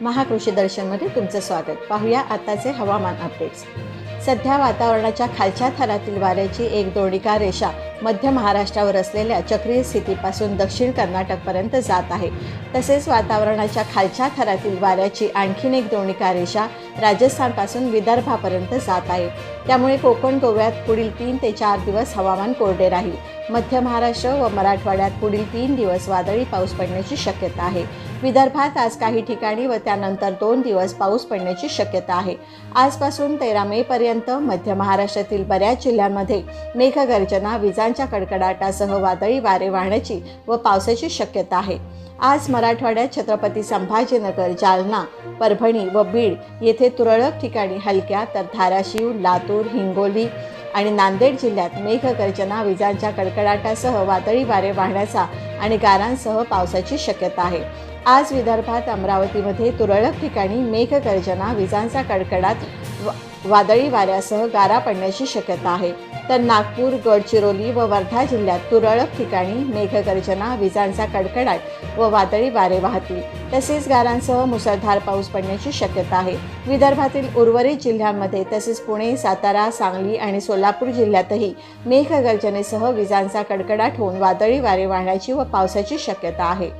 महाकृषी दर्शनमध्ये तुमचं स्वागत. पाहूया आताचे हवामान अपडेट्स सध्या वातावरणाच्या खालच्या थरातील वाऱ्याची एक दोडिका रेषा मध्य महाराष्ट्रावर असलेल्या चक्रीय स्थितीपासून दक्षिण कर्नाटकपर्यंत जात आहे. तसेच वातावरणाच्या खालच्या थरातील वाऱ्याची आणखीन एक दोणिका रेषा राजस्थानपासून विदर्भापर्यंत जात आहे. त्यामुळे कोकण गोव्यात पुढील तीन ते चार दिवस हवामान कोरडे राहील. मध्य महाराष्ट्र व मराठवाड्यात पुढील तीन दिवस वादळी पाऊस पडण्याची शक्यता आहे. विदर्भात आज काही ठिकाणी व त्यानंतर दोन दिवस पाऊस पडण्याची शक्यता आहे. आजपासून तेरा मे पर्यंत मध्य महाराष्ट्रातील बऱ्याच जिल्ह्यांमध्ये मेघगर्जना विजांच्या कडकडाटासह वादळी वारे वाहण्याची व पावसाची शक्यता आहे. आज मराठवाड्यात छत्रपती संभाजीनगर जालना परभणी व बीड येथे तुरळक ठिकाणी हलक्या तर धाराशिव लातूर हिंगोली आणि नांदेड जिल्ह्यात मेघगर्जना विजांच्या कडकडाटासह वादळी वारे वाहण्याचा आणि गारांसह पावसाची शक्यता आहे. आज विदर्भात अमरावतीमध्ये तुरळक ठिकाणी मेघगर्जना विजांचा कडकडाट वादळी वाऱ्यासह गारा पडण्याची शक्यता आहे. तर नागपूर गडचिरोली व वर्धा जिल्ह्यात तुरळक ठिकाणी मेघगर्जना विजांचा कडकडाट व वादळी वारे वाहतील. तसेच गारांसह मुसळधार पाऊस पडण्याची शक्यता आहे. विदर्भातील उर्वरित जिल्ह्यांमध्ये तसेच पुणे सातारा सांगली आणि सोलापूर जिल्ह्यातही मेघगर्जनेसह विजांचा कडकडाट होऊन वादळी वारे वाहण्याची व पावसाची शक्यता आहे.